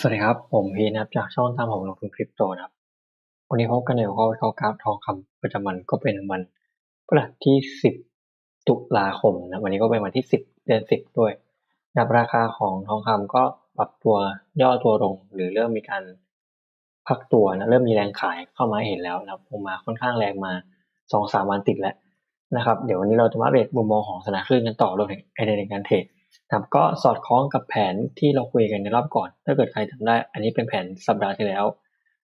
สวัสดีครับ ผมพีนะครับจากช่องตามผมลงทุนคริปโตนะครับ วันนี้พบกันในหัวข้อวิเคราะห์กราฟทองคำประจำวันก็เป็นวันพฤหัสที่ 10 ตุลาคมนะวันนี้ก็เป็นวันที่ 10 เดือน 10 ด้วยนับราคาของทองคำก็ปรับตัวย่อตัวลง หรือเริ่มมีการพักตัวนะเริ่มมีแรงขายเข้ามาเห็นแล้วนะลงมาค่อนข้างแรงมา 2-3 วันติดแล้วนะครับ เดี๋ยววันนี้เราจะมาเดตมุมมองของสนาคลื่นกันต่อรวมถึงไอเดียในการเทรด ครับก็สอดคล้องกับแผนที่เราคุยกันในรอบก่อน ถ้าเกิดใครจำได้ อันนี้เป็นแผนสัปดาห์ที่แล้ว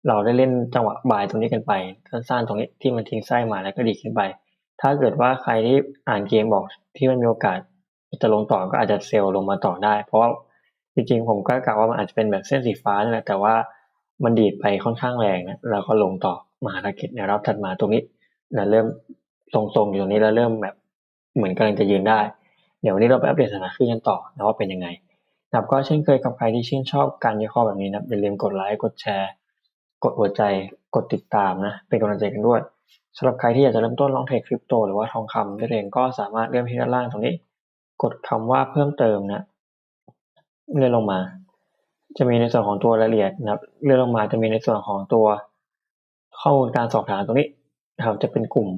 เราได้เล่นจังหวะบายตรงนี้กันไปสั้นๆตรงนี้ที่มันทิ้งไส้มาแล้วก็ดีขึ้นไป ถ้าเกิดว่าใครที่อ่านเกมบอกที่มันมีโอกาสจะลงต่อก็อาจจะเซลล์ลงมาต่อได้ เพราะว่าจริงๆผมก็กะว่ามันอาจจะเป็นแบบเส้นสีฟ้านี่แหละแต่ว่ามันดีดไปค่อนข้างแรงนะแล้วก็ลงต่อมาทาก็ตในรอบถัดมาตรงนี้แล้วเริ่มทรงๆอยู่ตรงนี้แล้วเริ่มแบบเหมือนกำลังจะยืนได้ เดี๋ยววันนี้เราไปอัปเดตสถานะขึ้นกันต่อนะว่าเป็นยังไงนะครับก็เช่นเคยกับใครที่ชื่นชอบการวิเคราะห์แบบนี้นะอย่าลืมกดไลค์กดแชร์ กดหัวใจกดติดตามนะเป็นกำลังใจกันด้วยสำหรับใครที่อยากจะเริ่มต้นลองเทรดคริปโตหรือว่าทองคำได้เองก็สามารถเลื่อนที่ด้านล่างตรงนี้ กดคำว่าเพิ่มเติมนะเลื่อนลงมา จะมีในส่วนของตัวรายละเอียดนะครับเลื่อนลงมาจะมีในส่วนของตัวข้อมูลการสอบถามตรงนี้นะครับจะเป็นกลุ่ม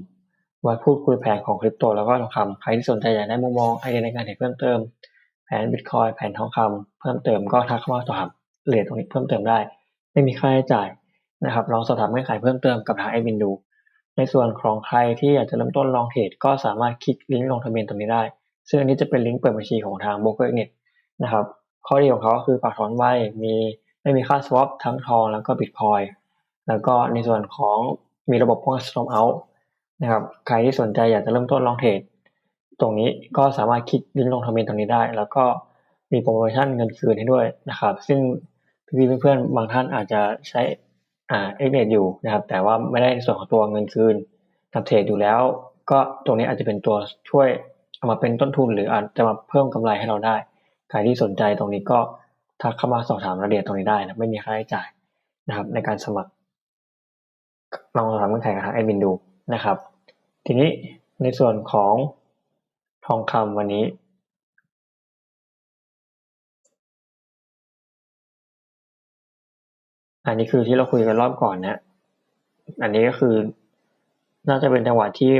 ไว้พูดคุยแผนของคริปโตแล้วก็ทองคำใครที่สนใจอยากได้มุมมองไอเดียในการเทรดเพิ่มเติมแผนบิตคอยแผนทองคำเพิ่มเติมก็ทักเข้ามาสอบถามเรียนตรงนี้เพิ่มเติมได้ ไม่มีค่าใช้จ่ายนะครับลองสอบถามเงื่อนไขเพิ่มเติมกับทางไอบินดู ในส่วนของใครที่อยากจะเริ่มต้นลองเทรดก็สามารถคลิกลิงก์ลงทะเบียนตรงนี้ได้ ซึ่งอันนี้จะเป็นลิงก์เปิดบัญชีของทางโบรกเกอร์เน็ตนะครับข้อดีของเขาคือฝากถอนไวมีไม่มีค่า swap ทั้งทองแล้วก็บิตคอยแล้วก็ในส่วนของมีระบบป้องกัน stop out นะครับใครที่สนใจอยากจะเริ่มต้นลองเทรดตรงนี้ก็สามารถคลิกลิงก์ลงทะเบียนตรงนี้ได้ แล้วก็มีโปรโมชั่นเงินคืนให้ด้วยนะครับ ซึ่งพี่เพื่อนๆบางท่านอาจจะใช้อ่าเอ็กเนตอยู่นะครับ แต่ว่าไม่ได้ส่วนของตัวเงินคืนทำเทรดอยู่แล้ว ก็ตรงนี้อาจจะเป็นตัวช่วยเอามาเป็นต้นทุน หรืออาจจะมาเพิ่มกำไรให้เราได้ใครที่สนใจตรงนี้ก็ทักเข้ามาสอบถามรายละเอียดตรงนี้ได้นะไม่มีค่าใช้จ่ายนะครับ ในการสมัครลองทำเงื่อนไขกับทางแอดมินดูนะครับ ทีนี้ในส่วนของทองคำวันนี้ อันนี้คือที่เราคุยกันรอบก่อนนะ อันนี้ก็คือน่าจะเป็นจังหวะที่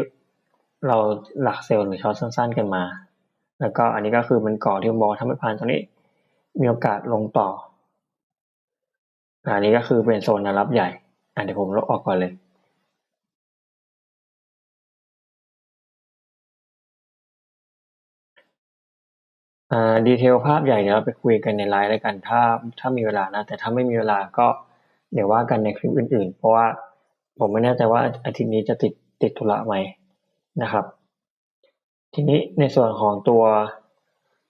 เราหลักเซลล์หรือช็อตสั้น ๆ กันมา แล้วก็อันนี้ก็คือมันก่อที่บอลทำให้ผ่านตรงนี้ มีโอกาสลงต่อ อันนี้ก็คือเป็นโซนรับใหญ่ อันเดี๋ยวผมลบออกก่อนเลย อ่าดีเทลภาพใหญ่เดี๋ยวเราไปคุยกันในไลน์แล้วกันถ้าถ้ามีเวลานะ แต่ถ้าไม่มีเวลาก็เดี๋ยวว่ากันในคลิปอื่น ๆ เพราะว่าผมไม่แน่ใจว่าอาทิตย์นี้จะติดติดธุระไหมนะครับ ทีนี้ในส่วนของตัว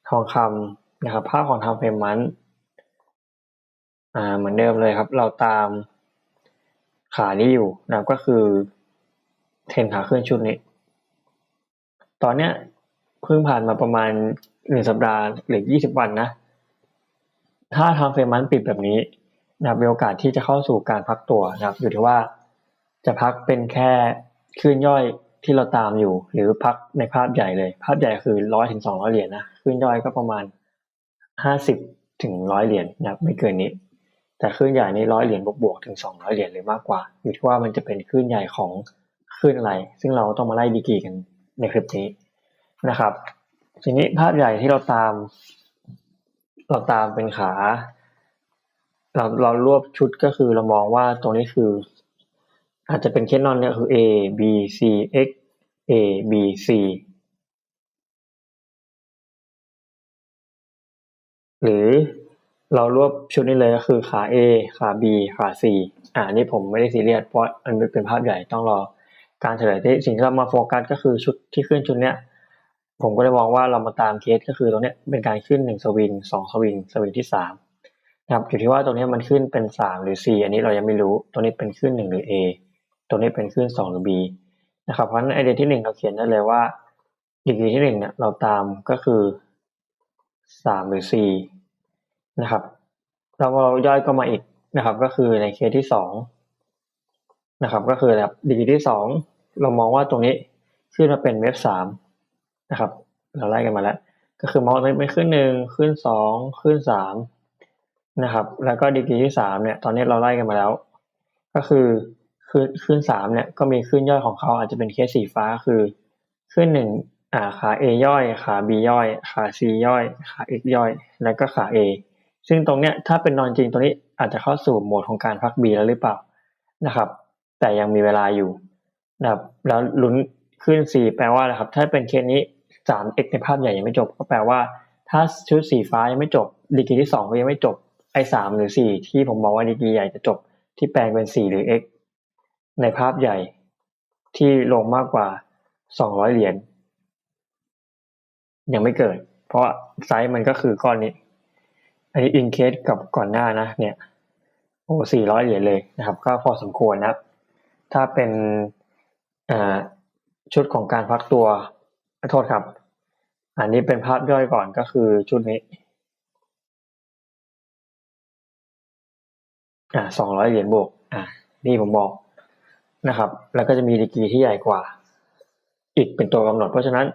ทองคำนะครับ ภาพของทางเพย์มันอ่าเหมือนเดิมเลยครับ เราตามขานี้อยู่นะก็คือเทนขาขึ้นชุดนี้ ตอนเนี้ยเพิ่งผ่านมาประมาณ หนึ่งสัปดาห์หรือยี่สิบวันนะ ถ้าทำเฟรมันปิดแบบนี้นะครับมีโอกาสที่จะเข้าสู่การพักตัวนะครับ อยู่ที่ว่าจะพักเป็นแค่คลื่นย่อยที่เราตามอยู่ หรือพักในภาพใหญ่เลย ภาพใหญ่คือร้อยถึงสองร้อยเหรียญนะคลื่นย่อยก็ประมาณห้าสิบถึงร้อยเหรียญนะครับไม่เกินนี้ แต่คลื่นใหญ่นี่ร้อยเหรียญบวกๆถึงสองร้อยเหรียญหรือมากกว่า อยู่ที่ว่ามันจะเป็นคลื่นใหญ่ของคลื่นอะไร ซึ่งเราต้องมาไล่ดีกีกันในคลิปนี้นะครับ ทีนี้ภาพใหญ่ที่เราตาม เราตามเป็นขา เราเรารวบชุดก็คือเรามองว่าตรงนี้คือ อาจจะเป็นแค่นอนเนี่ยคือ A B C X A B C หรือเรารวบชุดนี้เลยก็คือขา A ขา B ขา C อ่านี่ผมไม่ได้ซีเรียสเพราะมันเป็นภาพใหญ่ต้องรอการเฉลยที่สิ่งที่เรามาโฟกัสก็คือชุดที่ขึ้นชุดเนี้ย ผมก็เลยมองว่าเรามาตามเคสก็คือตรงนี้เป็นการขึ้นหนึ่งสวิงสองสวิงสวิงที่สามนะครับอยู่ที่ว่าตรงนี้มันขึ้นเป็นสามหรือสี่อันนี้เรายังไม่รู้ตรงนี้เป็นขึ้นหนึ่งหรือ A ตรงนี้เป็นขึ้นสองหรือ B นะครับเพราะฉะนั้นไอเดียที่หนึ่งเราเขียนได้เลยว่าดีกรีที่หนึ่งเนี่ยเราตามก็คือสามหรือสี่นะครับเราย่อยก็มาอีกนะครับ ก็คือในเคสที่สองนะครับ ก็คือแบบดีกรีที่สองเรามองว่าตรงนี้ขึ้นมาเป็นเวฟสาม นะครับ เราไล่กันมาแล้ว ก็คือมองไม่ขึ้นหนึ่งขึ้นสองขึ้นสามนะครับ แล้วก็ดีกรีที่สามเนี่ย ตอนนี้เราไล่กันมาแล้ว ก็คือขึ้นขึ้นสามเนี่ยก็มีขึ้นย่อยของเขาอาจจะเป็นเคสสีฟ้าคือขึ้นหนึ่งอ่าขา A ย่อย ขา B ย่อย ขา C ย่อย ขา X ย่อย แล้วก็ขา A ซึ่งตรงเนี้ยถ้าเป็นนอนจริงตรงนี้อาจจะเข้าสู่โหมดของการพัก B แล้วหรือเปล่านะครับ แต่ยังมีเวลาอยู่นะครับแล้วลุ้นขึ้น C แปลว่าอะไรครับ ถ้าเป็นเคสนี้ สาม X ในภาพใหญ่ยังไม่จบ ก็แปลว่า ถ้าชุดสีฟ้ายังไม่จบดีกรีที่สองก็ยังไม่จบไอ้สามหรือสี่ที่ผมบอกว่าดีกรีใหญ่จะจบ ที่แปลงเป็นสี่หรือ x ในภาพใหญ่ ที่ลงมากกว่าสองร้อยเหรียญยังไม่เกิด เพราะไซส์มันก็คือก้อนนี้ อันนี้อินเคสกับก่อนหน้านะ เนี่ยโอ้สี่ร้อยเหรียญเลยนะครับ ก็พอสมควรนะถ้าเป็นชุดของการพักตัว โทษครับ อันนี้เป็นภาพย่อยก่อนก็คือชุดนี้อ่าสองร้อยเหรียญบวกอ่านี่ผมบอกนะครับ แล้วก็จะมีดีกรีที่ใหญ่กว่า อีกเป็นตัวกำหนด เพราะฉะนั้น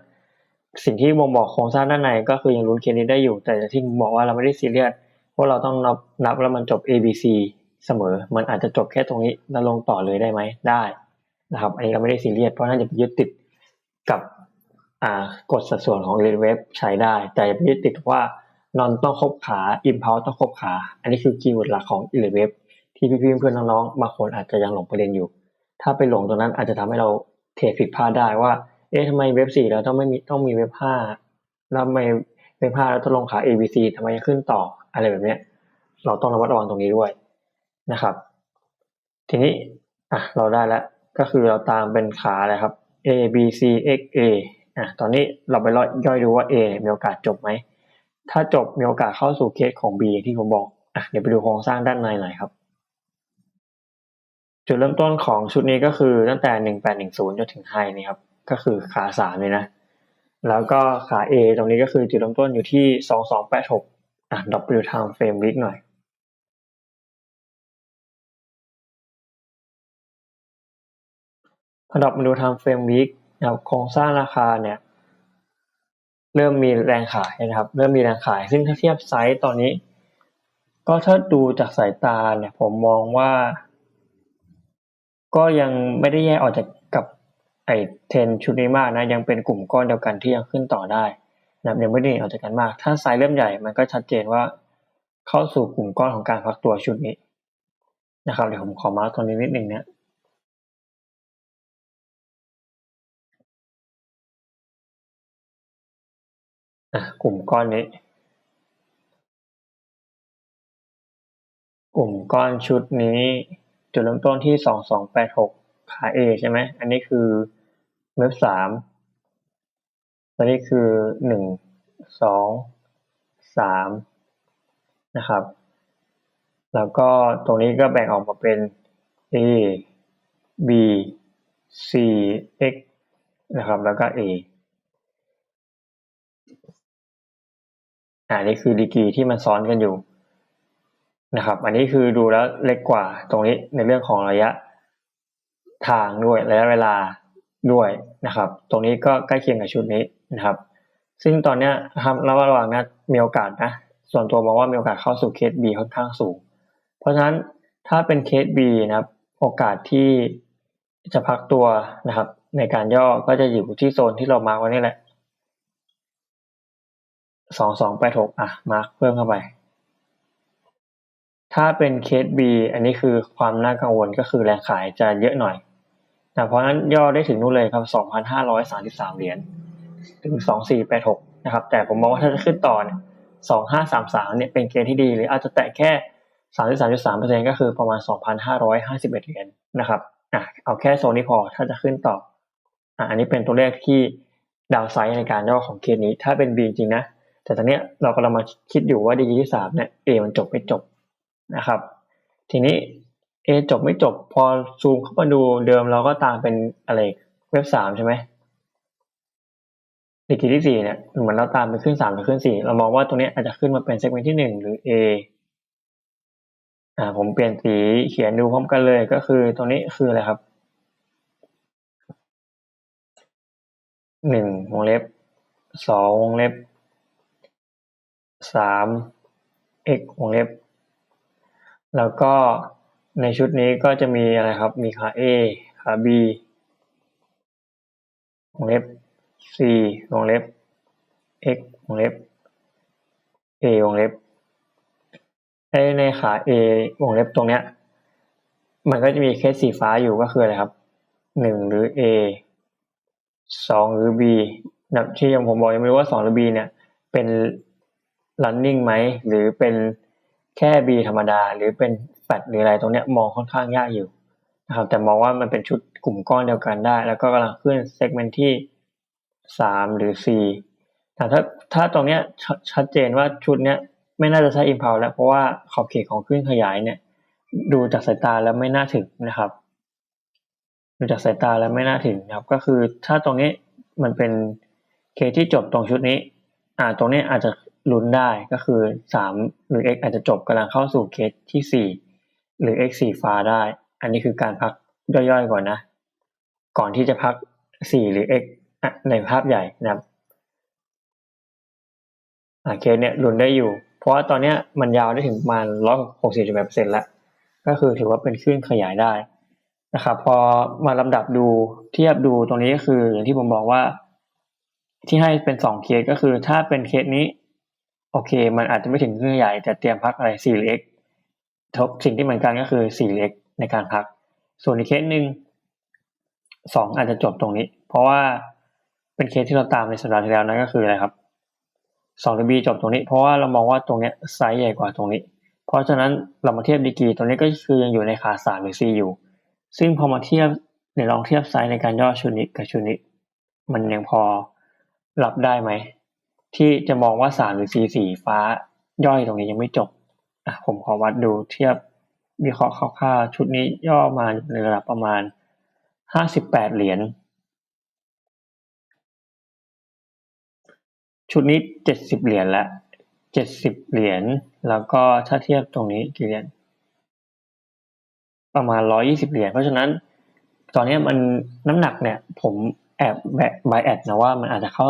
สิ่งที่บ่งบอกโครงสร้างด้านในก็คือยังลุ้นเคสนี้ได้อยู่ แต่ที่บอกว่าเราไม่ได้ซีเรียสเพราะเราต้องนับนับแล้วมันจบ A B C เสมอ มันอาจจะจบแค่ตรงนี้แล้วลงต่อเลยได้ไหมได้นะครับ อันนี้เราไม่ได้ซีเรียสเพราะน่าจะไปยึดติดกับ กฎสัดส่วนของเรนเวฟใช้ได้ แต่อย่าไปยึดติดว่านอนต้องครบขาอิมพาวต้องครบขา อันนี้คือคีย์เวิร์ดหลักของอิเลเวฟที่พี่ๆเพื่อนน้องๆบางคนอาจจะยังหลงประเด็นอยู่ ถ้าไปหลงตรงนั้นอาจจะทำให้เราเทรดผิดพลาดได้ว่า เอ๊ะทำไมเว็บสี่เราต้องไม่มีต้องมีเว็บห้าแล้วทำไมเว็บห้าเราต้องลงขา ABC ทำไมยังขึ้นต่ออะไรแบบเนี้ย เราต้องระมัดระวังตรงนี้ด้วยนะครับ ทีนี้อะเราได้แล้วก็คือเราตามเป็นขาอะไรครับ A B C X A อะตอนนี้เราไปย่อยดูว่า A มีโอกาสจบไหม ถ้าจบมีโอกาสเข้าสู่เคสของ B อย่างที่ผมบอกอะเดี๋ยวไปดูโครงสร้างด้านในหน่อยครับ จุดเริ่มต้นของชุดนี้ก็คือตั้งแต่หนึ่งแปดหนึ่งศูนย์จนถึงไฮนี่ครับ ก็คือขาสามเลยนะ แล้วก็ขา A ตรงนี้ก็คือจุดเริ่มต้นอยู่ที่สองสองแปดหกอะดับเบิลไทม์เฟรมวิกหน่อยพอดับมาดูไทม์เฟรมวิก นะครับโครงสร้างราคาเนี่ย เริ่มมีแรงขายนะครับ เริ่มมีแรงขาย ซึ่งถ้าเทียบไซส์ตอนนี้ ก็ถ้าดูจากสายตาเนี่ย ผมมองว่า ก็ยังไม่ได้แยกออกจากกับไอเทนชุดนี้มากนะ ยังเป็นกลุ่มก้อนเดียวกันที่ยังขึ้นต่อได้นะยังไม่ได้ออกจากกันมาก ถ้าไซส์เริ่มใหญ่มันก็ชัดเจนว่าเข้าสู่กลุ่มก้อนของการพักตัวชุดนี้นะครับเดี๋ยวผมขอมาร์กตรงนี้นิดหนึ่งเนี่ยกลุ่มก้อนนี้ กลุ่มก้อนชุดนี้ จุดเริ่มต้นที่สองสองแปดหกขา A ใช่ไหม อันนี้คือเว็บสามอันนี้คือหนึ่งสองสามนะครับ แล้วก็ตรงนี้ก็แบ่งออกมาเป็น A B C X นะครับ แล้วก็ A อ่านี่คือดีกีที่มันซ้อนกันอยู่นะครับ อันนี้คือดูแล้วเล็กกว่าตรงนี้ในเรื่องของระยะทางด้วยระยะเวลาด้วยนะครับ ตรงนี้ก็ใกล้เคียงกับชุดนี้นะครับ ซึ่งตอนนี้ครับระหว่างนะมีโอกาสนะ ส่วนตัวมองว่ามีโอกาสเข้าสู่เคส B ค่อนข้างสูง เพราะฉะนั้นถ้าเป็นเคส B นะครับ โอกาสที่จะพักตัวนะครับ ในการย่อก็จะอยู่ที่โซนที่เรามาไว้นี่แหละ สองสองแปดหกอะมาร์กเพิ่มเข้าไป ถ้าเป็นเคส B อันนี้คือความน่ากังวลก็คือแรงขายจะเยอะหน่อยนะเพราะนั้นย่อได้ถึงนู่นเลยครับสองพันห้าร้อยสามสิบสามเหรียญถึงสองสี่แปดหกนะครับ แต่ผมมองว่าถ้าจะขึ้นต่อเนี่ยสองห้าสามสามเนี่ยเป็นเกณฑ์ที่ดี หรืออาจจะแตะแค่สามสิบสามจุดสามเปอร์เซ็นก็คือประมาณสองพันห้าร้อยห้าสิบเอ็ดเหรียญนะครับอะเอาแค่โซนนี้พอถ้าจะขึ้นต่ออะอันนี้เป็นตัวเลขที่ดาวไซด์ในการย่อของเคสนี้ ถ้าเป็น B จริงนะ แต่ตอนนี้เรากำลังมาคิดอยู่ว่าดีกรีที่สามเนี่ย A มันจบไม่จบนะครับ ทีนี้ A จบไม่จบ พอซูมเข้ามาดูเดิมเราก็ตามเป็นอะไรเว็บสามใช่ไหมดีกรีที่สี่เนี่ยเหมือนเราตามไปขึ้นสามหรือขึ้นสี่เรามองว่าตรงนี้อาจจะขึ้นมาเป็นเซกเมนต์ที่หนึ่งหรือ A อ่าผมเปลี่ยนสีเขียนดูพร้อมกันเลยก็คือตรงนี้คืออะไรครับหนึ่งวงเล็บสองวงเล็บ สาม x วงเล็บ แล้วก็ในชุดนี้ก็จะมีอะไรครับ มีขา A ขา B วงเล็บ C วงเล็บ x วงเล็บ a วงเล็บไอ้ในขา a วงเล็บตรงเนี้ย มันก็จะมีเคสสีฟ้าอยู่ก็คืออะไรครับหนึ่งหรือ a สองหรือ b นะที่ยังผมบอกยังไม่รู้ว่าสองหรือ b เนี่ย เป็น running ไหมหรือเป็นแค่ b ธรรมดา หรือเป็นแฟดหรืออะไรตรงเนี้ยมองค่อนข้างยากอยู่นะครับแต่มองว่ามันเป็นชุดกลุ่มก้อนเดียวกันได้ แล้วก็กำลังขึ้นเซกเมนต์ที่สามหรือ c แต่ถ้าถ้าตรงเนี้ยชัดเจนว่าชุดเนี้ยไม่น่าจะใช้อิมพาวแล้ว เพราะว่าขอบเขตของคลื่นขยายเนี่ยดูจากสายตาแล้วไม่น่าถึงนะครับ ดูจากสายตาแล้วไม่น่าถึงนะครับ ก็คือถ้าตรงนี้มันเป็นเคที่จบตรงชุดนี้ อ่าตรงนี้อาจจะ ลุ้นได้ก็คือสามหรือ x อาจจะจบกำลังเข้าสู่เคสที่สี่หรือ x สีฟ้าได้ อันนี้คือการพักย่อยๆก่อนนะ ก่อนที่จะพักสี่หรือ x ในภาพใหญ่นะครับเคสเนี่ยลุ้นได้อยู่ เพราะว่าตอนนี้มันยาวได้ถึงประมาณร้อยหกสิบแปดเปอร์เซ็นต์แล้ว ก็คือถือว่าเป็นคลื่นขยายได้นะครับ พอมาลำดับดูเทียบดูตรงนี้ก็คืออย่างที่ผมบอกว่าที่ให้เป็นสองเคสก็คือถ้าเป็นเคสนี้ โอเค มันอาจจะไม่ถึงเคลื่นขยายแต่เตรียมพักอะไรสี่เหรือ x สิ่งที่เหมือนกันก็คือสี่หรือ x ในการพัก ส่วนอีกเคสหนึ่งสองอาจจะจบตรงนี้ เพราะว่าเป็นเคสที่เราตามในสัปดาห์ที่แล้วนั่นก็คืออะไรครับสองบีจบตรงนี้ เพราะว่าเรามองว่าตรงนี้ไซส์ใหญ่กว่าตรงนี้ เพราะฉะนั้นเรามาเทียบดีกีตรงนี้ก็คือยังอยู่ในขาสามหรือซีอยู่ ซึ่งพอมาเทียบเดี๋ยวลองเทียบไซส์ในการย่อชุดนี้กับชุดนี้ มันยังพอรับได้ไหม ที่จะมองว่าสามหรือซีสีฟ้าย่อยตรงนี้ยังไม่จบอะผมขอวัดดูเทียบวิเคราะห์คร่าวๆชุดนี้ย่อมาในระดับประมาณห้าสิบแปดเหรียญชุดนี้เจ็ดสิบเหรียญละเจ็ดสิบเหรียญแล้วก็ถ้าเทียบตรงนี้กี่เหรียญประมาณร้อยี่สิบเหรียญเพราะฉะนั้น ตอนนี้มันน้ำหนักเนี่ย ผมแอบแบบบายแอดนะว่ามันอาจจะเข้า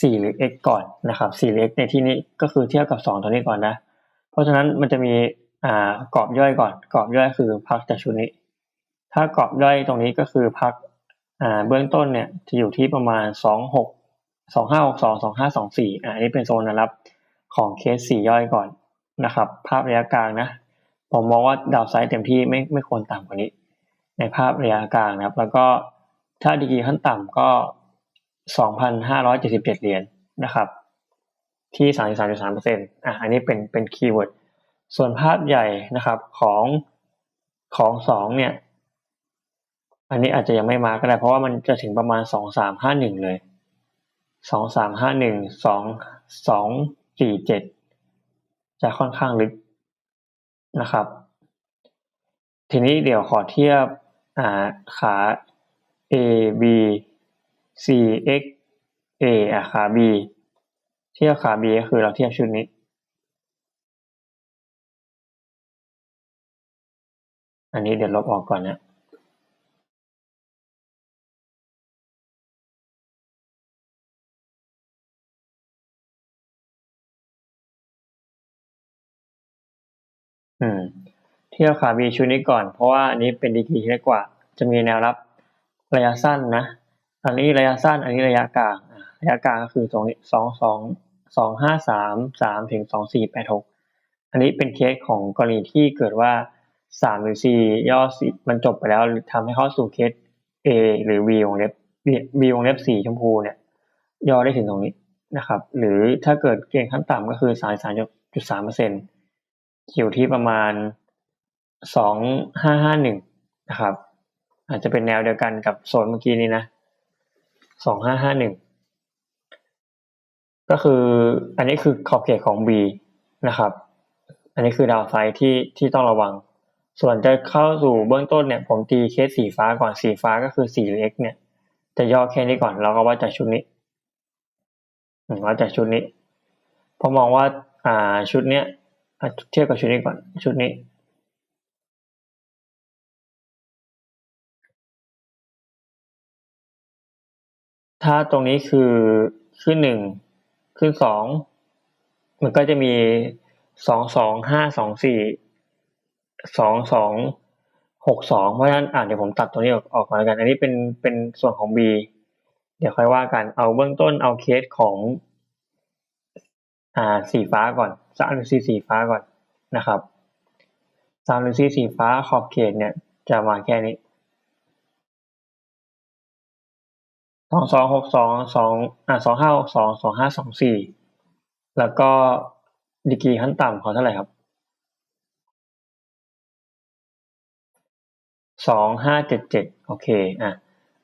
สี่หรือ x ก่อนนะครับสี่หรือ x ในที่นี้ก็คือเทียบกับสองตัวนี้ก่อนนะ เพราะฉะนั้นมันจะมีอ่ากรอบย่อยก่อน กรอบย่อยคือพักจากชุดนี้ ถ้ากรอบย่อยตรงนี้ก็คือพักอ่าเบื้องต้นเนี่ยจะอยู่ที่ประมาณสองหกสองห้าหกสองสองห้าสองสี่อันนี้เป็นโซนนะครับของเคสสี่ย่อยก่อนนะครับ ภาพระยะกลางนะ ผมมองว่าดาวไซด์เต็มที่ไม่ไม่ควรต่ำกว่านี้ ในภาพระยะกลางนะครับ แล้วก็ถ้าดีกีขั้นต่ำก็ สองพันห้าร้อยเจ็ดสิบเจ็ดเหรียญนะครับ ที่สามสิบสามจุดสามเปอร์เซ็นต์อะอันนี้เป็นเป็นคีย์เวิร์ดส่วนภาพใหญ่นะครับของของสองเนี่ย อันนี้อาจจะยังไม่มาก็ได้ เพราะว่ามันจะถึงประมาณสองสามห้าหนึ่งเลยสองสามห้าหนึ่งสองสองสี่เจ็ดจะค่อนข้างลึกนะครับ ทีนี้เดี๋ยวขอเทียบอ่าขา A B C X A อะขา B เทียบขา B ก็คือเราเทียบชุดนี้อันนี้เดี๋ยวลบออกก่อนนะ อืม เที่ยวขาบีชุดนี้ก่อน เพราะว่าอันนี้เป็นดีกีที่เล็กกว่า จะมีแนวรับระยะสั้นนะ อันนี้ระยะสั้น อันนี้ระยะกลาง ระยะกลางก็คือตรงนี้สองสองสองห้าสามสามถึงสองสี่แปดหกอันนี้เป็นเคสของกรณีที่เกิดว่าสามหรือสี่ย่อสี่มันจบไปแล้วทำให้เข้าสู่เคส A หรือ V วงเล็บ B วงเล็บสีชมพูเนี่ย ย่อได้ถึงตรงนี้นะครับ หรือถ้าเกิดเกณฑ์ขั้นต่ำก็คือสายสามจุดสามเปอร์เซ็นต์อยู่ที่ประมาณสองห้าห้าหนึ่งนะครับ อาจจะเป็นแนวเดียวกันกับโซนเมื่อกี้นี้นะ สองห้าห้าหนึ่งก็คืออันนี้คือขอบเขตของ B นะครับ อันนี้คือดาวไซด์ที่ที่ต้องระวัง ส่วนจะเข้าสู่เบื้องต้นเนี่ย ผมตีเคสสีฟ้าก่อนสีฟ้าก็คือสีเล็กเนี่ย จะย่อแค่นี้ก่อนแล้วก็วัดจากชุดนี้วัดจากชุดนี้พอมองว่าอ่าชุดเนี้ยเทียบกับชุดนี้ก่อนชุดนี้ ถ้าตรงนี้คือขึ้นหนึ่งขึ้นสองมันก็จะมีสองสองห้าสองสี่สองสองหกสองเพราะฉะนั้นอ่าเดี๋ยวผมตัดตัวนี้ออกออกมาแล้วกัน อันนี้เป็นเป็นส่วนของ B เดี๋ยวค่อยว่ากันเอาเบื้องต้นเอาเคสของอ่าสีฟ้าก่อนสามหรือสีสีฟ้าก่อนนะครับสามหรือสีสีฟ้าขอบเขตเนี่ยจะมาแค่นี้ องสองหกสองสองอ่าสองห้าหกสองสองห้าสองสี่แล้วก็ดีกรีขั้นต่ำขอเท่าไหร่ครับสองห้าเจ็ดเจ็ดโอเคอะ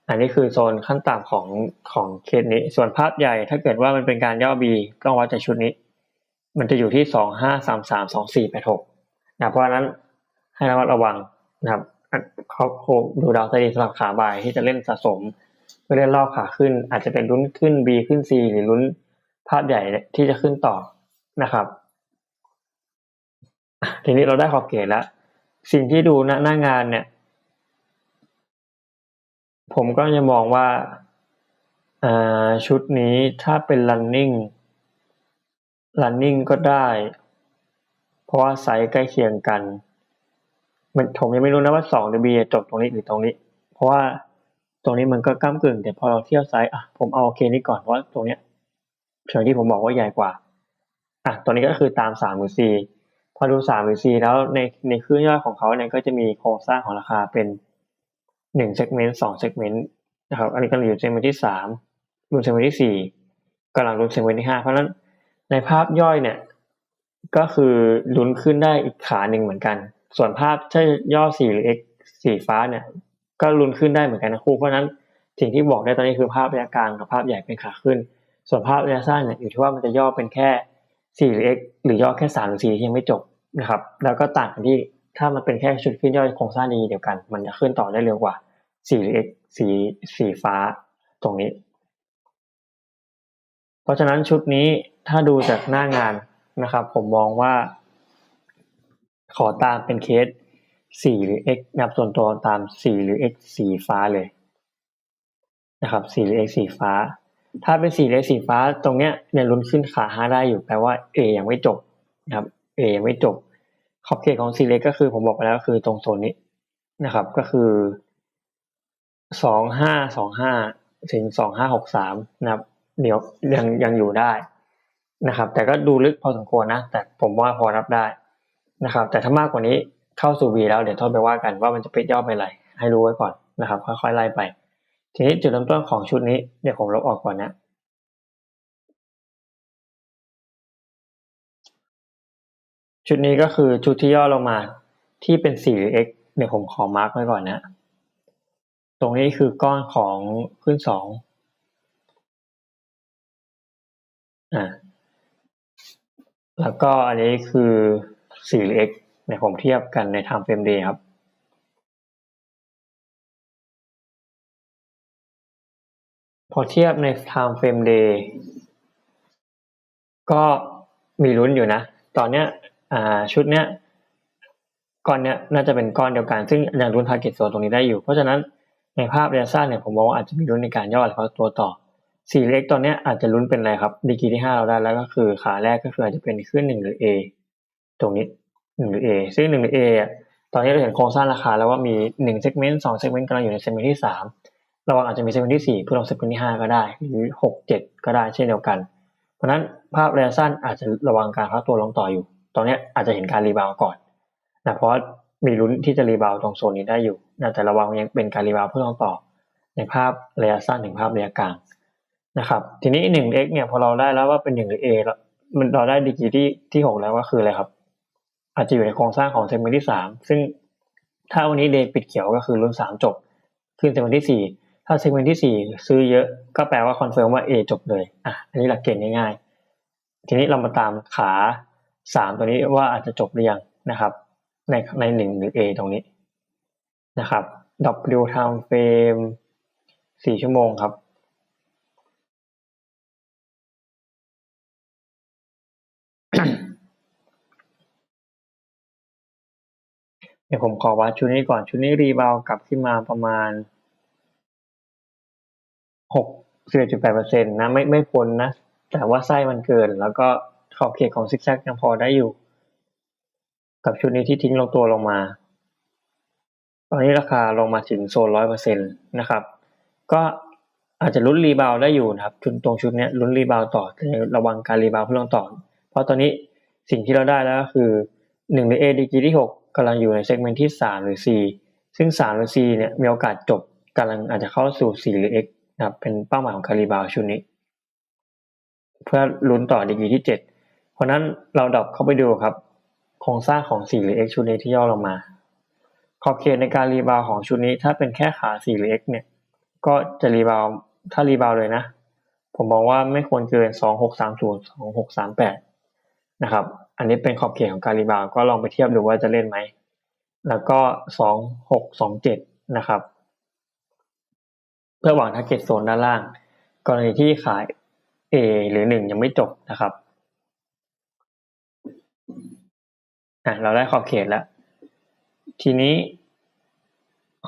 อันนี้คือโซนขั้นต่ำของของเคสนี้ ส่วนภาพใหญ่ถ้าเกิดว่ามันเป็นการย่อ B ก็วัดจากชุดนี้ มันจะอยู่ที่สองห้าสามสามสองสี่แปดหกนะเพราะฉะนั้นให้ระมัดระวังนะครับเขาโคดูดาวไซด์สำหรับขาบ่ายที่จะเล่นสะสม เพื่อเล่นรอบขาขึ้น อาจจะเป็นลุ้นขึ้น B ขึ้น C หรือลุ้นภาพใหญ่ที่จะขึ้นต่อนะครับ ทีนี้เราได้ขอบเขตแล้ว สิ่งที่ดูหน้างานเนี่ย ผมก็จะมองว่าชุดนี้ถ้าเป็น running running ก็ได้ เพราะว่าไซส์ใกล้เคียงกัน มันผมยังไม่รู้นะว่าสองจะบีจบตรงนี้หรือตรงนี้ เพราะว่า ตรงนี้มันก็ก้ากึ่ง แต่พอเราเที่ยวไซส์อะผมเอาโอเคนี้ก่อนเพราะว่าตรงเนี้ยเชิงที่ผมบอกว่าใหญ่กว่าอะตัวนี้ก็คือตามสามหรือสี่พอดูสามหรือสี่แล้วในในครื่องย่อยของเขาเนี่ยก็จะมีโครงสร้างของราคาเป็นหนึ่งเซกเมนต์สองเซกเมนต์นะครับอันนี้กำลังอยู่เซกเมนต์ที่สามรุ่นเซกเมนต์ที่สี่กำลังรุ่นเซกเมนต์ที่ห้าเพราะนั้นในภาพย่อยเนี่ยก็คือลุ้นขึ้นได้อีกขาหนึ่งเหมือนกัน ส่วนภาพถ้าย่อสีหรือ x สีฟ้าเนี่ย ก็ลุ้นขึ้นได้เหมือนกันนะคู่เพราะนั้นสิ่งที่บอกได้ตอนนี้คือภาพระยะกลางกับภาพใหญ่เป็นขาขึ้น ส่วนภาพระยะสั้นเนี่ยอยู่ที่ว่ามันจะย่อเป็นแค่สีหรือ x หรือย่อแค่สามหรือสี่ที่ยังไม่จบนะครับแล้วก็ต่างกันที่ถ้ามันเป็นแค่ชุดขึ้นย่อยโครงสร้างดีเดียวกัน มันจะขึ้นต่อได้เร็วกว่าสีหรือ x สีสีฟ้าตรงนี้ เพราะฉะนั้นชุดนี้ถ้าดูจากหน้างานนะครับ ผมมองว่า ขอตามเป็นเคส สีหรือ x นับส่วนตัวตามสีหรือ x สีฟ้าเลยนะครับสีหรือ x สีฟ้า ถ้าเป็นสีหรือ x สีฟ้าตรงเนี้ยยังลุ้นขึ้นขาห้าได้อยู่แปลว่า A ยังไม่จบนะครับ A ยังไม่จบ ขอบเขตของสีเล็กก็คือผมบอกไปแล้วก็คือตรงโซนนี้นะครับ ก็คือสองห้าสองห้าถึงสองห้าหกสามนะครับ เดี๋ยวยังยังอยู่ได้นะครับ แต่ก็ดูลึกพอสมควรนะ แต่ผมว่าพอรับได้นะครับ แต่ถ้ามากกว่านี้ เข้าสู่วีแล้วเดี๋ยวทดไปว่ากันว่ามันจะปิดย่อไปอะไรให้รู้ไว้ก่อนนะครับ ค่อยๆไล่ไป ทีนี้จุดเริ่มต้นของชุดนี้เดี๋ยวผมลบออกก่อนนะชุดนี้ก็คือชุดที่ย่อลงมาที่เป็น4หรือ x เดี๋ยวผมขอมาร์กไว้ก่อนนะ ตรงนี้คือก้อนของขึ้นสองอ่าแล้วก็อันนี้คือ4หรือ x เดี๋ยวผมเทียบกันใน time frame day ครับพอเทียบใน time frame day ก็มีลุ้นอยู่นะ ตอนเนี้ยชุดเนี้ยก้อนเนี้ยน่าจะเป็นก้อนเดียวกัน ซึ่งยังรุนทาร์เก็ตโซนตรงนี้ได้อยู่ เพราะฉะนั้นในภาพระยะสั้นเนี่ยผมมองว่าอาจจะมีรุนในการย่อแล้วก็ตัวต่อสี่เล็กตอนนี้อาจจะลุ้นเป็นอะไรครับดีกีที่ห้าเราได้แล้วก็คือขาแรกก็คืออาจจะเป็นขึ้นหนึ่งหรือ A ตรงนี้ หนึ่งหรือ A ซึ่งหนึ่งหรือ A ตอนนี้เราเห็นโครงสร้างราคาแล้วว่ามีหนึ่งเซกเมนต์สองเซกเมนต์กำลังอยู่ในเซกเมนต์ที่สามระวังอาจจะมีเซกเมนต์ที่สี่เพื่อลงเซกเมนต์ที่ห้าก็ได้ หรือหกเจ็ดก็ได้เช่นเดียวกัน เพราะนั้นภาพระยะสั้นอาจจะระวังการพักตัวลงต่ออยู่ ตอนนี้อาจจะเห็นการรีบาวก่อนนะเพราะมีลุ้นที่จะรีบาวตรงโซนนี้ได้อยู่นะแต่ระวังยังเป็นการรีบาวเพื่อลงต่อ ในภาพระยะสั้นถึงภาพระยะกลางนะครับทีนี้หนึ่ง x เนี่ยพอเราได้แล้วว่าเป็นหนึ่งหรือ a แล้วมันเราได้ดีกีที่ที่หกแล้วว่าคืออะไรครับ อาจจะอยู่ในโครงสร้างของเซกเมนต์ที่สามซึ่งถ้าวันนี้เดย์ปิดเขียวก็คือรุ่นสามจบ ขึ้นเซกเมนต์ที่สี่ถ้าเซกเมนต์ที่สี่ซื้อเยอะก็แปลว่าคอนเฟิร์มว่า A จบเลยอะอันนี้หลักเกณฑ์ง่ายๆ ทีนี้เรามาตามขาสามตัวนี้ว่าอาจจะจบหรือยังนะครับ ในในหนึ่งหรือ A ตรงนี้นะครับ W time frame สี่ชั่วโมงครับ เดี๋ยวผมขอวัดชุดนี้ก่อนชุดนี้รีบาวกลับขึ้นมาประมาณหกสิบเอ็ดจุดแปดเปอร์เซ็นต์นะไม่ไม่พ้นนะ แต่ว่าไส้มันเกิน แล้วก็ขอบเขตของซิกแซกยังพอได้อยู่ กับชุดนี้ที่ทิ้งลงตัวลงมา ตอนนี้ราคาลงมาถึงโซนร้อยเปอร์เซ็นต์นะครับ ก็อาจจะลุ้นรีบาวได้อยู่นะครับชุดตรงชุดนี้ลุ้นรีบาวต่อแต่ระวังการรีบาวเพื่อลงต่อ เพราะตอนนี้สิ่งที่เราได้แล้วก็คือหนึ่งใน A ดีกีที่หก กำลังอยู่ในเซกเมนต์ที่สามหรือ C ซึ่งสามหรือ C เนี่ยมีโอกาสจบกำลังอาจจะเข้าสู่ 4 หรือ X นะครับเป็นเป้าหมายของคาริบาวชุดนี้ เพื่อลุ้นต่อดีกรีที่ 7 เพราะนั้นเราดับเข้าไปดูครับ โครงสร้างของ 4 หรือ X ชุดนี้ที่ย่อลงมา ขอบเขตในการรีบาวของชุดนี้ ถ้าเป็นแค่ขา 4 หรือ X เนี่ย ก็จะรีบาวถ้ารีบาวเลยนะ ผมมองว่าไม่ควรเกิน 2630 2638 นะครับ อันนี้เป็นขอบเขตของการรีบาวก็ลองไปเทียบดูว่าจะเล่นไหม แล้วก็2627นะครับ เพื่อหวังทาร์เก็ตโซนด้านล่าง กรณีที่ขาย A หรือ1ยังไม่จบนะครับอะเราได้ขอบเขตแล้ว ทีนี้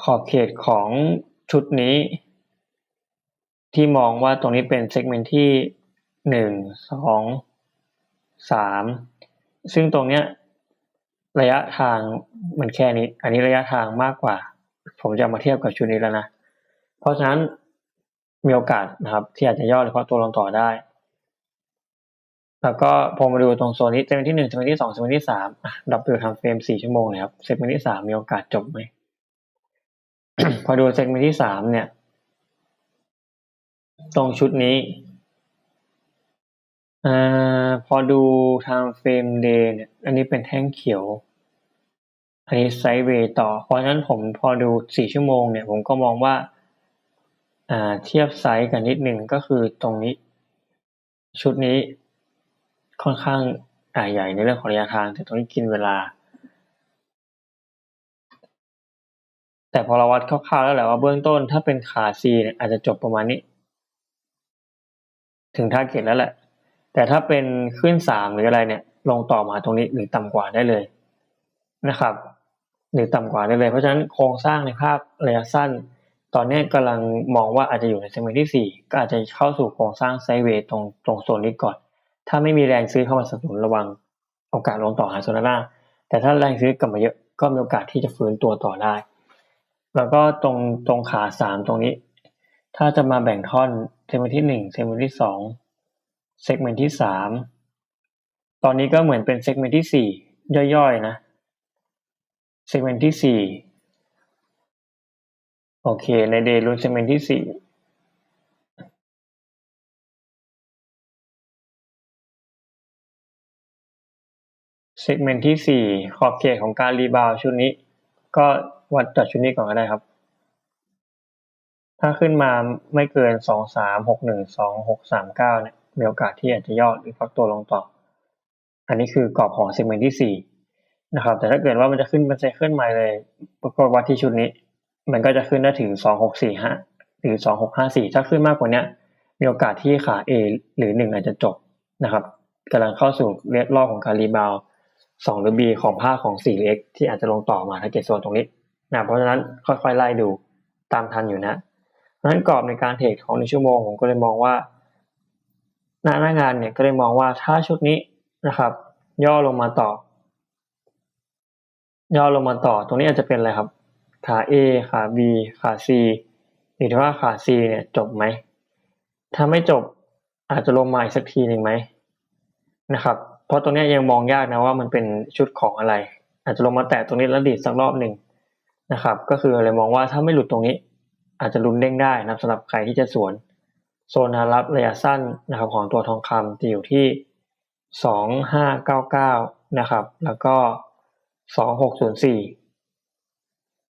ขอบเขตของชุดนี้ ที่มองว่าตรงนี้เป็นเซกเมนต์ที่หนึ่งสอง สามซึ่งตรงเนี้ยระยะทางมันแค่นี้ อันนี้ระยะทางมากกว่า ผมจะมาเทียบกับชุดนี้แล้วนะ เพราะฉะนั้นมีโอกาสนะครับ ที่อาจจะย่อหรือเพอตัวลงต่อได้ แล้วก็พอมาดูตรงโซนนี้เซมนต์ที่หนึ่งเซมนต์ที่สองเซมนต์ที่สามดับเบิลทำเฟรมสี่ชั่วโมงเลยครับเซมนต์ที่สามมีโอกาสจบไหมพอดูเซกเมนต์ที่สามเนี่ย ตรงชุดนี้ อพอดูทางเฟรมเดย์เนี่ย อันนี้เป็นแท่งเขียว อันนี้ไซด์เวย์ต่อ เพราะฉะนั้นผมพอดูสี่ชั่วโมงเนี่ย ผมก็มองว่าเทียบไซส์กันนิดหนึ่งก็คือตรงนี้ ชุดนี้ค่อนข้างใหญ่ในเรื่องของระยะทาง แต่ตรงนี้กินเวลา แต่พอเราวัดคร่าวๆแล้วแหละว่าเบื้องต้นถ้าเป็นขา C เนี่ยอาจจะจบประมาณนี้ ถึงทาร์เก็ตแล้วแหละ แต่ถ้าเป็นขึ้นสามหรืออะไรเนี่ย ลงต่อมาตรงนี้หรือต่ำกว่าได้เลยนะครับ หรือต่ำกว่าได้เลย เพราะฉะนั้นโครงสร้างในภาพระยะสั้น ตอนนี้กำลังมองว่าอาจจะอยู่ในเซกเมนต์ที่สี่ก็อาจจะเข้าสู่โครงสร้างไซเวย์ตรงตรงโซนนี้ก่อน ถ้าไม่มีแรงซื้อเข้ามาสนับสนุนระวังโอกาสลงต่อหาโซนานล่าแต่ถ้าแรงซื้อกลับมาเยอะก็มีโอกาสที่จะฟื้นตัวต่อได้ แล้วก็ตรงตรงขาสามตรงนี้ ถ้าจะมาแบ่งท่อนเซกเมนต์ที่หนึ่งเซกเมนต์ที่สอง เซกเมนต์ที่สามตอนนี้ก็เหมือนเป็นเซกเมนต์ที่สี่ย่อยๆนะเซกเมนต์ที่สี่โอเค ในเดย์ลุนเซกเมนต์ที่สี่เซกเมนต์ที่สี่ขอบเขตของการรีบาวชุดนี้ ก็วัดจากชุดนี้ก่อนก็ได้ครับ ถ้าขึ้นมาไม่เกินสองสามหกหนึ่งสองหกสามเก้าเนี่ย มีโอกาสที่อาจจะย่อหรือฟักตัวลงต่อ อันนี้คือกรอบของเซกเมนต์ที่สี่นะครับ แต่ถ้าเกิดว่ามันจะขึ้นเป็นไซเคิลใหม่เลยปรากฏวัดที่ชุดนี้ มันก็จะขึ้นได้ถึงสองหกสี่ห้าหรือสองหกห้าสี่ถ้าขึ้นมากกว่านี้มีโอกาสที่ขา A หรือหนึ่งอาจจะจบนะครับกำลังเข้าสู่เรียรอบของการรีบาวสองหรือ B ของภาคของ4หรือ X ที่อาจจะลงต่อมาถ้าเกิดโซนตรงนี้นะเพราะฉะนั้นค่อยๆไล่ดูตามทันอยู่นะเพราะฉะนั้นกรอบในการเทรดของในชั่วโมงผมก็เลยมองว่า หน้าหน้างานเนี่ยก็เลยมองว่าถ้าชุดนี้นะครับ ย่อลงมาต่อ ย่อลงมาต่อ ตรงนี้อาจจะเป็นอะไรครับ ขา A ขา B ขา C หรือว่าขา C เนี่ยจบไหม ถ้าไม่จบอาจจะลงมาอีกสักทีหนึ่งไหมนะครับ เพราะตรงนี้ยังมองยากนะว่ามันเป็นชุดของอะไร อาจจะลงมาแตะตรงนี้แล้วดีดสักรอบหนึ่งนะครับ ก็คือเลยมองว่าถ้าไม่หลุดตรงนี้ อาจจะลุ้นเด้งได้นะสำหรับใครที่จะสวน โซนแนวรับระยะสั้นนะครับของตัวทองคำจะอยู่ที่สองห้าเก้าเก้านะครับ แล้วก็สองหกศูนย์สี่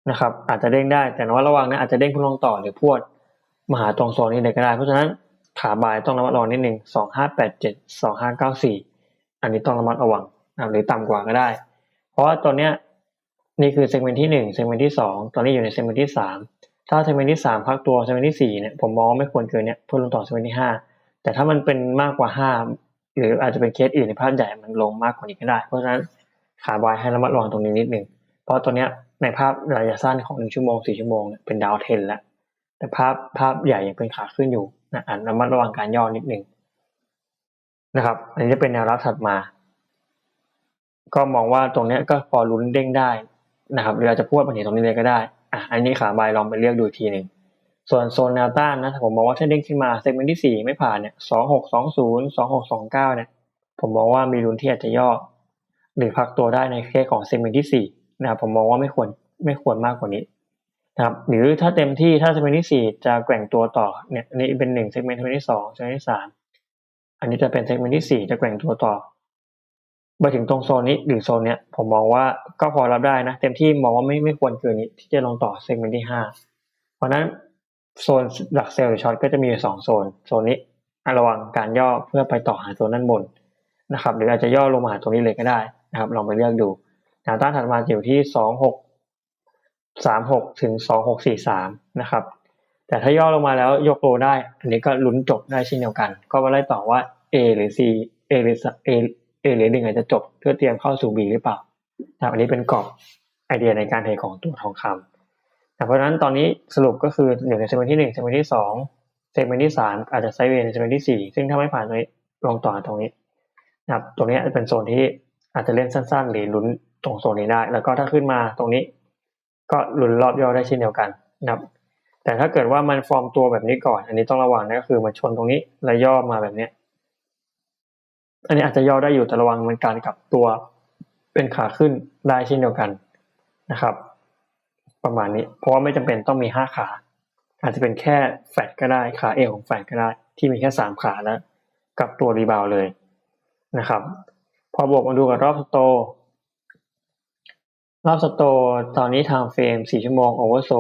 นะครับ อาจจะเด้งได้แต่ว่าระวังนะอาจจะเด้งพุ่งลงต่อหรือพวดมาหาตรงโซนนี้เลยก็ได้ เพราะฉะนั้นขาบายต้องระมัดระวังนิดนึงสองห้าแปดเจ็ดสองห้าเก้าสี่อันนี้ต้องระมัดระวังหรือต่ำกว่าก็ได้ เพราะว่าตัวเนี้ยนี่คือเซกเมนต์ที่หนึ่งเซกเมนต์ที่สองตอนนี้อยู่ในเซกเมนต์ที่สาม ถ้าเซกเมนที่สามพักตัวเซกเมนที่สี่เนี่ยผมมองไม่ควรเกินเนี่ยเพุ่งลงต่อเซกเมนที่ห้าแต่ถ้ามันเป็นมากกว่าห้าหรืออาจจะเป็นเคสอื่นในภาพใหญ่มันลงมากกว่านี้ก็ได้ เพราะฉะนั้นขาบายให้ระมัดระวังตรงนี้นิดหนึ่งเพราะตัวเนี้ยในภาพระยะสั้นของหนึ่งชั่วโมงสี่ชั่วโมงเนี่ยเป็นดาวเทนแล้วแต่ภาพภาพใหญ่ยังเป็นขาขึ้นอยู่นะอ่านระมัดระวังการย่อนิดหนึ่งนะครับ อันนี้จะเป็นแนวรับถัดมา ก็มองว่าตรงนี้ก็พอลุ้นเด้งได้นะครับหรืออาจจะพูดมาถึงตรงนี้เลยก็ได้ อะอันนี้ขาบายลองไปเลือกดูทีหนึ่งส่วนโซนแนวต้านนะผมมองว่าถ้าเด้งขึ้นมาเซกเมนต์ที่สี่ไม่ผ่านเนี่ยสองหกสองศูนย์สองหกสองเก้าเนี่ยผมมองว่ามีลุ้นที่อาจจะย่อ หรือพักตัวได้ในเคสของเซกเมนต์ที่สี่นะครับผมมองว่าไม่ควรไม่ควรมากกว่านี้นะครับหรือถ้าเต็มที่ถ้าเซกเมนต์ที่สี่จะแกว่งตัวต่อเนี่ยอันนี้เป็นหนึ่งเซกเมนต์เซกเมนต์ที่สองเซกเมนต์ที่สามอันนี้จะเป็นเซกเมนต์ที่สี่จะแกว่งตัวต่อ ไปถึงตรงโซนนี้หรือโซนเนี้ยผมมองว่าก็พอรับได้นะ เต็มที่มองว่าไม่ไม่ควรเกินนี้ที่จะลงต่อเซกเมนต์ที่ห้าเพราะนั้นโซนหลักเซลล์หรือช็อตก็จะมีสองโซนโซนนี้ระวังการย่อเพื่อไปต่อหาโซนด้านบนนะครับ หรืออาจจะย่อลงมาตรงนี้เลยก็ได้นะครับลองไปเลือกดูแนวต้านถัดมาอยู่ที่สองหกสามหกถึงสองหกสี่สามนะครับ แต่ถ้าย่อลงมาแล้วยกโลได้ อันนี้ก็ลุ้นจบได้เช่นเดียวกัน ก็มาไล่ต่อว่า A หรือ C A หรือ A A หรือหนึ่งอาจจะจบเพื่อเตรียมเข้าสู่ B หรือเปล่านะครับอันนี้เป็นกรอบไอเดียในการเทรดของตัวทองคำแต่เพราะฉะนั้นตอนนี้สรุปก็คืออยู่ในเซกเมนต์ที่หนึ่งเซกเมนต์ที่สองเซกเมนต์ที่สามอาจจะไซเวในเซกเมนต์ที่สี่ซึ่งถ้าไม่ผ่านตรงนี้ลงต่อตรงนี้นะครับตรงนี้เป็นโซนที่อาจจะเล่นสั้นๆ หรือลุ้นตรงโซนนี้ได้ แล้วก็ถ้าขึ้นมาตรงนี้ ก็ลุ้นรอบย่อได้เช่นเดียวกันนะครับแต่ถ้าเกิดว่ามันฟอร์มตัวแบบนี้ก่อน อันนี้ต้องระวังนะก็คือมันชนตรงนี้แล้วย่อมาแบบเนี้ย อันนี้อาจจะย่อได้อยู่แต่ระวังมันการกลับตัวเป็นขาขึ้นได้เช่นเดียวกันนะครับ ประมาณนี้ เพราะว่าไม่จำเป็นต้องมีห้าขา อาจจะเป็นแค่แฟดก็ได้ขาเอวของแฟดก็ได้ ที่มีแค่สามขาแล้วกับตัวรีบาวเลยนะครับ พอบวกมาดูกับรอบสโตรอบสโตตอนนี้ทางเฟรมสี่ชั่วโมงโอเวอร์โซ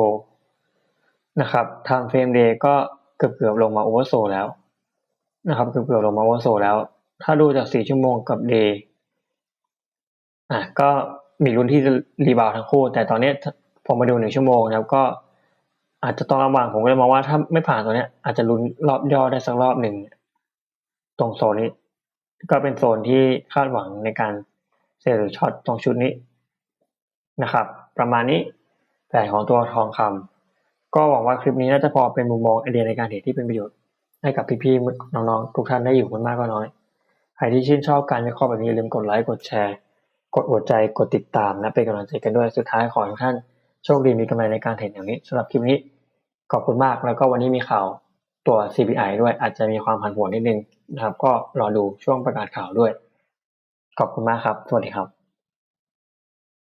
นะครับทางเฟรมเดย์ก็เกือบเกือบลงมาโอเวอร์โซแล้วนะครับเกือบเกือบลงมาโอเวอร์โซแล้ว ถ้าดูจากสี่ชั่วโมงกับเดย์อะก็มีลุ้นที่จะรีบาวทั้งคู่ แต่ตอนนี้ผมมาดูหนึ่งชั่วโมงแล้วก็อาจจะต้องระวังผมก็เลยมองว่าถ้าไม่ผ่านตัวเนี้ย อาจจะลุ้นรอบย่อได้สักรอบหนึ่งตรงโซนนี้ ก็เป็นโซนที่คาดหวังในการเซลล์ช็อตตรงชุดนี้นะครับ ประมาณนี้แผนของตัวทองคำก็หวังว่าคลิปนี้น่าจะพอเป็นมุมมองไอเดียในการเทรดที่เป็นประโยชน์ให้กับพี่ๆน้องๆทุกท่านได้อยู่กันมากก็น้อย ใครที่ชื่นชอบการวิเคราะห์แบบนี้อย่าลืมกดไลค์กดแชร์ กดหัวใจกดติดตามนะเป็นกำลังใจกันด้วยสุดท้ายขอให้ทุกท่านโชคดีมีกำไรในการเทรดอย่างนี้สำหรับคลิปนี้ขอบคุณมากแล้วก็วันนี้มีข่าวตัว CPI ด้วยอาจจะมีความผันผวนนิดนึงนะครับ ก็รอดูช่วงประกาศข่าวด้วย ขอบคุณมากครับ สวัสดีครับ